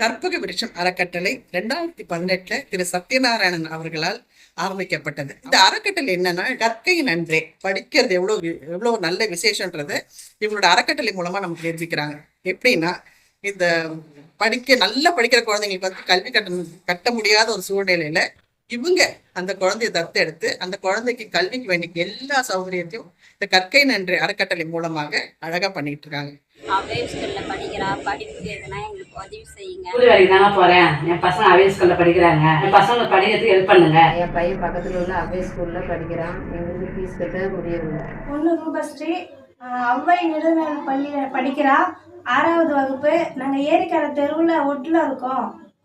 கற்பக விருட்சம் அறக்கட்டளை ரெண்டாயிரத்தி பதினெட்டுல திரு சத்யநாராயணன் அவர்களால் ஆரம்பிக்கப்பட்டது. இந்த அறக்கட்டளை என்னன்னா கற்கை நன்றே. படிக்கிறது எவ்வளவு எவ்வளவு நல்ல விசேஷன்றதை இவங்களோட அறக்கட்டளை மூலமா நமக்கு தெரிவிக்கிறாங்க எப்படின்னா இந்த படிக்க நல்லா படிக்கிற குழந்தைங்களுக்கு வந்து கல்வி கட்ட கட்ட முடியாத ஒரு சூழ்நிலையில இவங்க அந்த குழந்தைய தத்தெடுத்து அந்த குழந்தைக்கு கல்விக்கு வேண்டிய எல்லா சௌகரியத்தையும் இந்த கற்கை நன்றி அறக்கட்டளை மூலமாக அழகா பண்ணிட்டு இருக்காங்க. அவே ஸ்கூல்ல படிக்கிறா படிப்புக்கு எதுனா எங்களுக்கு உதவி செய்யுங்க. ஸ்கூல் வேலைக்கு தாங்க போறேன். என் பசங்க அவே ஸ்கூல்ல படிக்கிறாங்க. என் பசங்க படிக்கிறதுக்கு ஹெல்ப் பண்ணுங்க. என் பையன் பக்கத்தில் உள்ள அவ்வை ஸ்கூலில் படிக்கிறான். எங்களுக்கு ஃபீஸ் கட்ட முடியவில்லை. பொண்ணு ரூபஸ்ரீ அவ்வை நெடுநாள் பள்ளியில் படிக்கிறா. ஆறாவது வகுப்பு. நாங்கள் ஏரிக்கரை தெருவில் ஒட்டில் இருக்கோம்.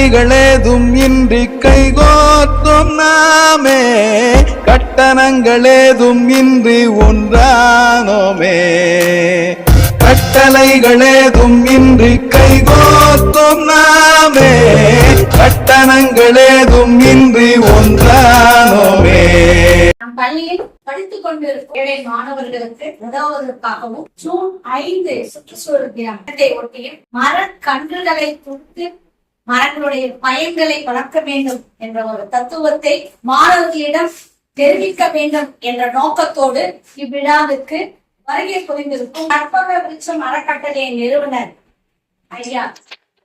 கட்டளைகளேதும் இன்றி கைகோத்தும் நாமே. கட்டணங்களேதும் இன்றி ஒன்றானோமே. கட்டளைகளேதும் இன்றி கைகோத்தும் நாமே. கட்டணங்களேதும் இன்றி ஒன்றானோமே. பள்ளியில் படித்துக் கொண்டிருக்கும் ஏழை மாணவர்களுக்கு உதவுவதற்காகவும் ஜூன் ஐந்து சுற்றுச்சூழல் தினத்தை ஒட்டியும் மரக்கன்றுகளை கொடுத்து மரங்களுடைய பயன்களை வளர்க்க வேண்டும் என்ற ஒரு தத்துவத்தை மாணவர்களிடம் தெரிவிக்க வேண்டும் என்ற நோக்கத்தோடு இவ்விழாவிற்கு வருகை புரிந்திருக்கும் கற்பக விருட்சம் அறக்கட்டளையின் நிறுவனர் ஐயா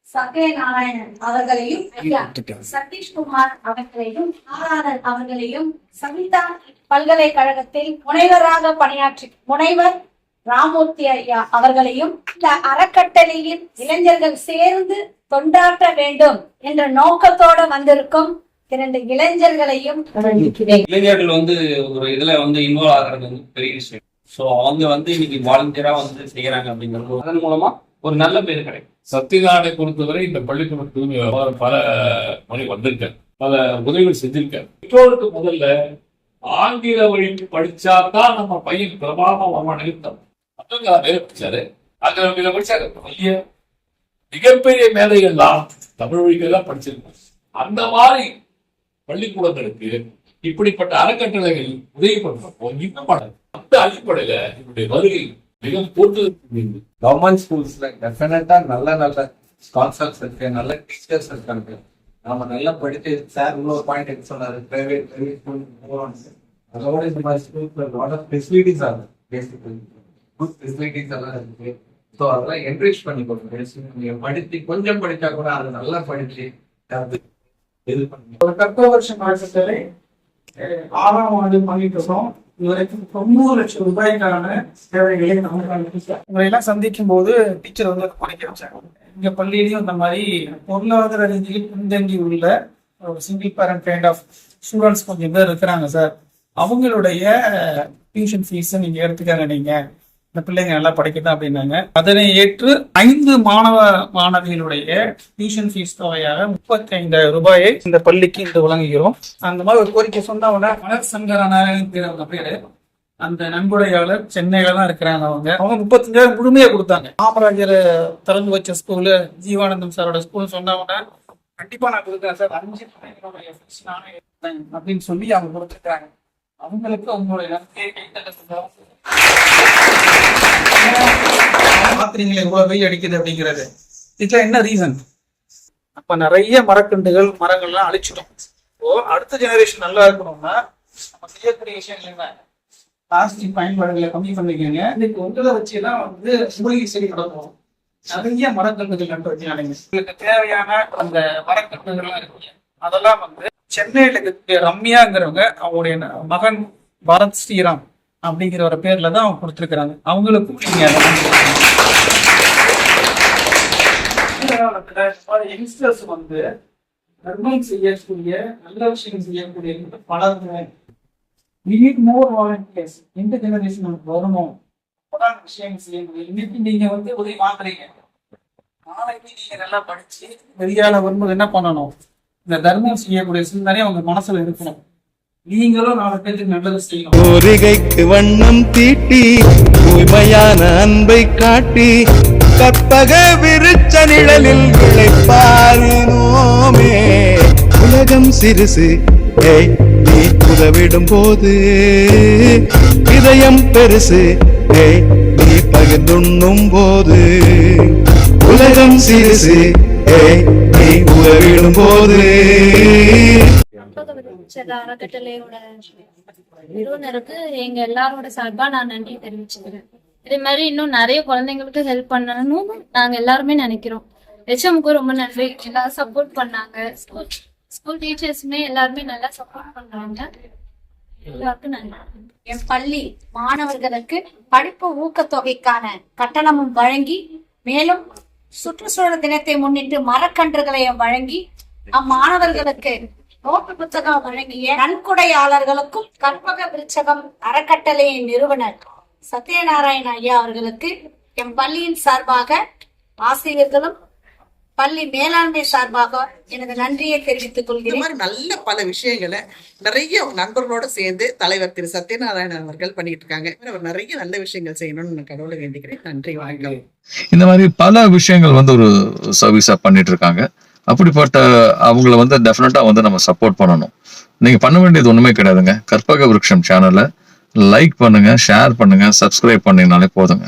சத்ய நாராயணன் அவர்களையும் ஐயா சதீஷ்குமார் அவர்களையும் நாராயணன் அவர்களையும் சவிதா பல்கலைக்கழகத்தில் முனைவராக பணியாற்றி முனைவர் ராமூர்த்தி ஐயா அவர்களையும் இந்த அறக்கட்டளையில் இளைஞர்கள் சேர்ந்து தொண்டாற்ற வேண்டும் என்ற நோக்கத்தோட வந்திருக்கும் இரண்டு இளைஞர்களையும். இளைஞர்கள் வந்து ஒரு இதுல வந்து இன்வால்வ் ஆகுறது வந்து பெரிய விஷயம். ஸோ அவங்க வந்து இன்னைக்கு வாலண்டியரா வந்து செய்யறாங்க அப்படிங்கிறது அதன் மூலமா ஒரு நல்ல பேர் கிடைக்கும். சத்தியநாராயணை பொறுத்தவரை இந்த பள்ளிக்கூடத்துக்கு பல முறை வந்திருக்காரு பல உதவிகள் செஞ்சிருக்காரு பெற்றோருக்கு முதல்ல ஆங்கில வழி படிச்சாதான் நம்ம பையன் பிரபாவம் வருவான் நிறுத்தம் அதுக்காக படிச்சாரு ஆங்கில வழியில படிச்சாரு பெரிய மிகப்பெரிய மேதைகள்லாம் தமிழ் வழிக்கு படிச்சிருக்கோம் அந்த மாதிரி பள்ளிக்கூடங்களுக்கு இப்படிப்பட்ட அறக்கட்டளைகள் உதவி பண்றப்போ இன்னும் படம் அந்த அடிப்படையில இவருடைய வருகை மிக போட்டு கவர்மெண்ட் ஸ்கூல்ஸ்ல டெஃபினட்டா நல்ல நல்ல ஸ்பான்சர்ஸ் இருக்கு நல்ல டீச்சர்ஸ் இருக்காங்க. நாம நல்லா படித்து சார் இன்னொரு பாயிண்ட் எடுத்து சொன்னாரு பிரைவேட் பிரைவேட் ஸ்கூல் அதோட இந்த மாதிரி ஸ்கூல்ஸ்ல லாட் ஆஃப் ஃபெசிலிட்டிஸ் ஆகுது பேசிக்கலி குட் ஃபெசிலிட்டிஸ் எல்லாம் இருக்கு ஸோ அதெல்லாம் என்கரேஜ் பண்ணி கொடுங்க நீங்கள் படித்து கொஞ்சம் படித்தா கூட அதை நல்லா படிச்சு அது இது பண்ணி ஒரு கற்ப வருஷம் அறக்கட்டளை ஆறாம் ஆண்டு பண்ணிட்டு இருக்கோம் இதுவரைக்கும் தொண்ணூறு லட்சம் ரூபாய்க்கான சேவைகளை நமக்கு உங்களை எல்லாம் சந்திக்கும் போது டீச்சர் வந்து படிக்க வச்சாங்க. இங்க பள்ளியிலையும் இந்த மாதிரி பொருளாதார ரீதியில் பின்தங்கி உள்ள ஒரு single parent kind of students கொஞ்சம் பேர் இருக்கிறாங்க சார் அவங்களுடைய டியூஷன் ஃபீஸை நீங்கள் எடுத்துக்காங்க நீங்கள் இந்த பிள்ளைங்க நல்லா படிக்கணும் அப்படின்னாங்க. அதனை ஏற்று ஐந்து மாணவ மாணவிகளுடைய டியூஷன் ஃபீஸ் தொகையாக முப்பத்தி ஐந்தாயிரம் ரூபாயை இந்த பள்ளிக்கு இன்று வழங்குகிறோம். அந்த மாதிரி ஒரு கோரிக்கை சொன்னவங்க மலர் சங்கரநாராயணன் பேரு அந்த நன்கொடையாளர் சென்னையில தான் இருக்கிறாங்க அவங்க. அவங்க முப்பத்தஞ்சாயிரம் முழுமையா கொடுத்தாங்க. காமராஜர் திறந்து வச்ச ஸ்கூலு ஜீவானந்தம் சாரோட ஸ்கூல் சொன்னவங்க கண்டிப்பா நான் கொடுக்குறேன் சார். அஞ்சு அப்படின்னு சொல்லி அவங்க கொடுத்துருக்காங்க அவங்களுக்கு அவங்களுடைய நம்பிக்கை கைத்தட்ட பாக்குறீங்களே இவ்வளவு வெயில் அடிக்குது அப்படிங்கிறது. இதுல என்ன ரீசன் அப்ப நிறைய மரக்கன்றுகள் மரங்கள்லாம் அழிச்சிட்டோம். இப்போ அடுத்த ஜெனரேஷன் நல்லா இருக்கணும்னா நம்ம செய்யக்கூடிய விஷயம் என்ன? பிளாஸ்டிக் பயன்பாடுகளை கம்மி பண்ணிக்கோங்க. இன்னைக்கு உங்களை வச்சு வந்து மூலிகை செடி நடக்கும் நிறைய மரக்கன்றுகள் கண்டு வச்சுக்கானுங்க உங்களுக்கு தேவையான அந்த மரக்கன்றுகள்லாம் இருக்கு அதெல்லாம் வந்து சென்னையில இருக்கக்கூடிய ரம்யாங்கிறவங்க அவங்களுடைய மகன் பரத் ஸ்ரீராம். அப்படிங்கிற ஒரு பேர்ல தான் அவங்க கொடுத்துருக்குறாங்க. அவங்களுக்கும் நீங்க யங்ஸ்டர்ஸ் வந்து தர்மம் செய்யக்கூடிய நல்ல விஷயம் செய்யக்கூடிய பலருங்க நீட் மோர் வாலண்டியர்ஸ் இந்த ஜெனரேஷன் வரணும். அப்பதான் விஷயம் செய்ய முடியும் இன்னைக்கு நீங்க வந்து உதவி வாங்குறீங்க. நாளைக்கு நீங்க நல்லா படிச்சு வெளியால வரும்போது என்ன பண்ணணும்? இந்த தர்மம் செய்யக்கூடிய சிந்தனை அவங்க மனசுல இருக்கணும். நீங்களும் நாலு பேருக்கு நல்லது செய்யணும். கோரிகைக்கு வண்ணம் தீட்டி தூய்மையான அன்பை காட்டி கற்பக விருச்ச நிழலில் விளைப்பாரினோமே. உலகம் சிறுசு ஏய் நீ உதவிடும் போது. இதயம் பெருசு ஏய் நீ பகிர்ந்துண்ணும் போது. உலகம் சிறுசு ஏய் நீ உதவிடும் போது. அறக்கட்டளையோட நிறுவனருக்கு எங்க எல்லாரோட சார்பா நான் நன்றி தெரிவிச்சுக்கிறேன். இதே மாதிரி இன்னும் நிறைய குழந்தைங்களுக்கு ஹெல்ப் பண்ணணும் நாங்க எல்லாருமே நினைக்கிறோம். ஹெச்எம்க்கு ரொம்ப நன்றி. எல்லாரும் சப்போர்ட் பண்ணாங்க. ஸ்கூல் ஸ்கூல் டீச்சர்ஸுமே எல்லாருமே நல்லா சப்போர்ட் பண்றாங்க எல்லாருக்கும் நன்றி. என் பள்ளி மாணவர்களுக்கு படிப்பு ஊக்கத்தொகைக்கான கட்டணமும் வழங்கி மேலும் சுற்றுச்சூழல் தினத்தை முன்னிட்டு மரக்கன்றுகளையும் வழங்கி அம்மாணவர்களுக்கு நோட்டு புத்தகம் வழங்கிய நன்கொடையாளர்களுக்கும் கற்பக விருச்சகம் அறக்கட்டளையின் நிறுவனர் சத்யநாராயண ஐயா அவர்களுக்கு என் பள்ளியின் சார்பாக ஆசிரியர்களும் பள்ளி மேலாண்மை சார்பாக எனது நன்றியை தெரிவித்துக் இந்த கொள்கிறேன் மாதிரி நல்ல பல விஷயங்களை நிறைய நண்பர்களோட சேர்ந்து தலைவர் திரு சத்யநாராயணன் அவர்கள் பண்ணிட்டு இருக்காங்க அவர் நிறைய நல்ல விஷயங்கள் செய்யணும்னு நான் கடவுளை வேண்டிக்கிறேன். நன்றி வணக்கம். இந்த மாதிரி பல விஷயங்கள் வந்து ஒரு சர்வீஸா பண்ணிட்டு இருக்காங்க அப்படிப்பட்ட அவங்கள வந்து டெஃபினட்டா வந்து நம்ம சப்போர்ட் பண்ணணும். நீங்க பண்ண வேண்டியது ஒண்ணுமே கிடையாதுங்க. கற்பக விருட்சம் சேனலை லைக் பண்ணுங்க ஷேர் பண்ணுங்க சப்ஸ்கிரைப் பண்ணீங்கனாலே போதுங்க.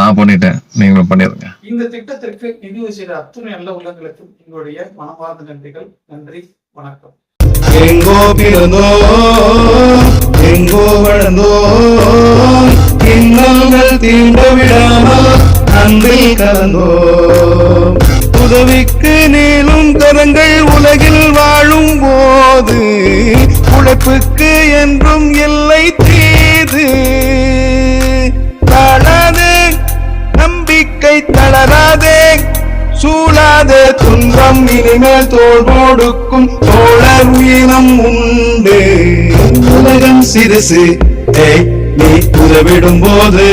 நான் பண்ணிட்டேன். நீங்களும் பண்ணிருங்க. இந்த திட்டத்திற்கு நிதி செய்த அத்துணை நல்ல உள்ளங்களுக்கும் எங்களுடைய மனமார்ந்த நன்றிகள். நன்றி. வணக்கம். எங்கோ பிறந்தோ எங்கோ வளர்ந்தோ இன்னல்கள் தீண்ட விடாமல் அன்பில் கலந்தோ. உதவிக்கு நீளும் கரங்கள் உலகில் வாழும் போது உழைப்புக்கு என்றும் இல்லை தீது. தளது நம்பிக்கை தளராதே. சூழாத துன்பம் இனிமேல் தோல் கொடுக்கும் தோழர் உயிரம் உண்டு. உலகம் சிறுசு. நீ உதவிடும் போது